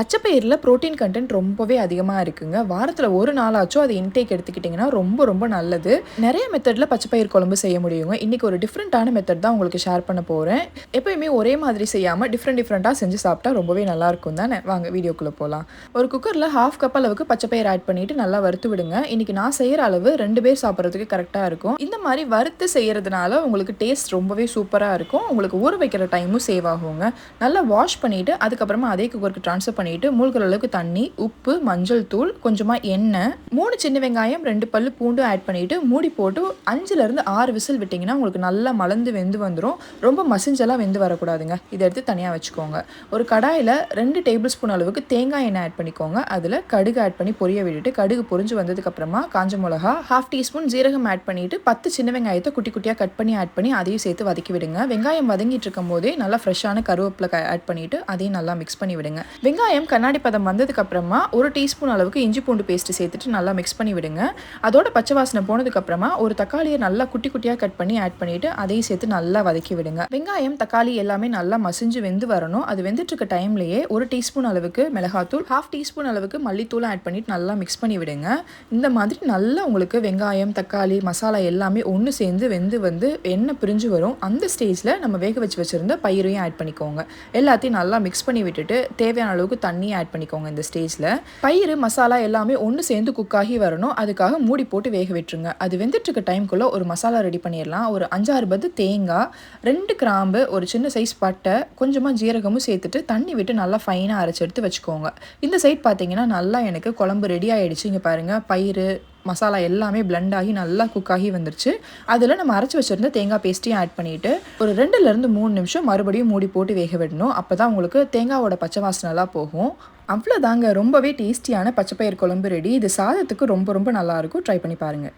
பச்சைப்பயிரில் protein content ரொம்பவே அதிகமாக இருக்குங்க. வாரத்தில் ஒரு நாளாச்சும் அதை இன்டேக் எடுத்துக்கிட்டிங்கன்னா ரொம்ப ரொம்ப நல்லது. நிறைய மெத்தடில் பச்சைப்பயிர் குழம்பு செய்ய முடியுங்க. இன்றைக்கி ஒரு டிஃப்ரெண்ட்டான மெத்தட் தான் உங்களுக்கு ஷேர் பண்ண போகிறேன் எப்பயுமே ஒரே மாதிரி செய்யாமல் டிஃப்ரெண்ட் டிஃப்ரெண்ட்டாக செஞ்சு சாப்பிட்டா ரொம்பவே நல்லாயிருக்கும் தானே? வாங்க வீடியோக்குள்ளே போகலாம் ஒரு குக்கரில் ஹாஃப் கப் அளவுக்கு பச்சைப்பயிர் ஆட் பண்ணிவிட்டு நல்லா வறுத்து விடுங்க. இன்றைக்கி நான் செய்கிற அளவு ரெண்டு பேர் சாப்பிட்றதுக்கு கரெக்டாக இருக்கும். இந்த மாதிரி வறுத்து செய்கிறதுனால உங்களுக்கு டேஸ்ட் ரொம்பவே சூப்பராக இருக்கும். உங்களுக்கு ஊற வைக்கிற டைமும் சேவ் ஆகுங்க. நல்லா வாஷ் பண்ணிவிட்டு அதுக்கப்புறமா அதே குக்கருக்கு ட்ரான்ஸ்ஃபர் பண்ணிவிட்டு மூழ்கிற அளவுக்கு தண்ணி உப்பு மஞ்சள் தூள் கொஞ்சமாக எண்ணெய் மூணு சின்ன வெங்காயம் ரெண்டு பல்லு பூண்டும் ஆட் பண்ணிவிட்டு மூடி போட்டு அஞ்சுலேருந்து ஆறு விசில் விட்டிங்கன்னா உங்களுக்கு நல்லா மலர்ந்து வெந்து வந்துடும் ரொம்ப மசிஞ்செல்லாம் வெந்து வரக்கூடாதுங்க. இதை எடுத்து தனியாக வச்சுக்கோங்க. ஒரு கடாயில் ரெண்டு டேபிள் ஸ்பூன் அளவுக்கு தேங்காய் எண்ணெய் ஆட் பண்ணிக்கோங்க. அதில் கடுகு ஆட் பண்ணி பொரிய விட்டுட்டு கடுகு பொரிஞ்சு வந்ததுக்கப்புறமா காஞ்ச மிளகா ஹாஃப் டீஸ்பூன் ஜீரகம் ஆட் பண்ணிவிட்டு பத்து சின்ன வெங்காயத்தை குட்டி குட்டியாக கட் பண்ணி ஆட் பண்ணி அதையும் சேர்த்து வதக்கி விடுங்க. வெங்காயம் வதங்கிட்டு இருக்கும் போதே நல்லா ஃப்ரெஷ்ஷான கருவேப்பிலை ஆட் பண்ணிவிட்டு அதையும் நல்லா மிக்ஸ் பண்ணி விடுங்க. வெங்காயம் வெங்காயம் கண்ணாடி பதம் வந்ததுக்கு அப்புறமா ஒரு டீஸ்பூன் அளவுக்கு இஞ்சி பூண்டு பேஸ்ட் சேர்த்துட்டு நல்லா மிக்ஸ் பண்ணி விடுங்க. அதோட பச்சை வாசனை போனதுக்கு அப்புறமா ஒரு தக்காளியை நல்லா குட்டி குட்டியாக கட் பண்ணி ஆட் பண்ணிட்டு அதையும் சேர்த்து நல்லா வதக்கி விடுங்க. வெங்காயம் தக்காளி எல்லாமே நல்லா மசிஞ்சு வெந்து வரணும். அது வெந்துட்டு இருக்க டைம்லயே ஒரு டீஸ்பூன் அளவுக்கு மிளகாத்தூள் ஹாஃப் டீஸ்பூன் அளவுக்கு மல்லித்தூள் ஆட் பண்ணிட்டு நல்லா மிக்ஸ் பண்ணி விடுங்க. இந்த மாதிரி நல்லா உங்களுக்கு வெங்காயம் தக்காளி மசாலா எல்லாமே ஒன்று சேர்ந்து வெந்து வந்து எண்ணெய் பிரிஞ்சு வரும். அந்த ஸ்டேஜில் நம்ம வேக வச்சு வச்சுருந்த பயிரையும் ஆட் பண்ணிக்கோங்க. எல்லாத்தையும் நல்லா மிக்ஸ் பண்ணி விட்டுட்டு தேவையான அளவுக்கு தண்ணி ஆட் பண்ணிக்கோங்க இந்த ஸ்டேஜில் பயிர் மசாலா எல்லாமே ஒன்று சேர்ந்து குக் ஆகி வரணும். அதுக்காக மூடி போட்டு வேக விட்டுருங்க. அது வெந்துட்டு இருக்க டைம்குள்ளே ஒரு மசாலா ரெடி பண்ணிடலாம். ஒரு அஞ்சாறு பத்து தேங்காய் ரெண்டு கிராம்பு ஒரு சின்ன சைஸ் பட்டை கொஞ்சமாக ஜீரகமும் சேர்த்துட்டு தண்ணி விட்டு நல்லா ஃபைனாக அரைச்சி எடுத்து வச்சுக்கோங்க. இந்த சைட் பார்த்தீங்கன்னா நல்லா எனக்கு குழம்பு ரெடி ஆகிடுச்சு இங்கே பாருங்கள் பயிர் மசாலா எல்லாமே பிளெண்ட் ஆகி நல்லா குக் ஆகி வந்துருச்சு. அதில் நம்ம அரைச்சி வச்சுருந்த தேங்காய் பேஸ்ட்டையும் ஆட் பண்ணிவிட்டு ஒரு ரெண்டுலேருந்து மூணு நிமிஷம் மறுபடியும் மூடி போட்டு வேக விடணும். அப்போ தான் உங்களுக்கு தேங்காவோட பச்சை வாசனைலாம் போகும். அவ்வளோதாங்க ரொம்பவே டேஸ்டியான பச்சைப்பயிர் குழம்பு ரெடி இது சாதத்துக்கு ரொம்ப ரொம்ப நல்லாயிருக்கும் ட்ரை பண்ணி பாருங்கள்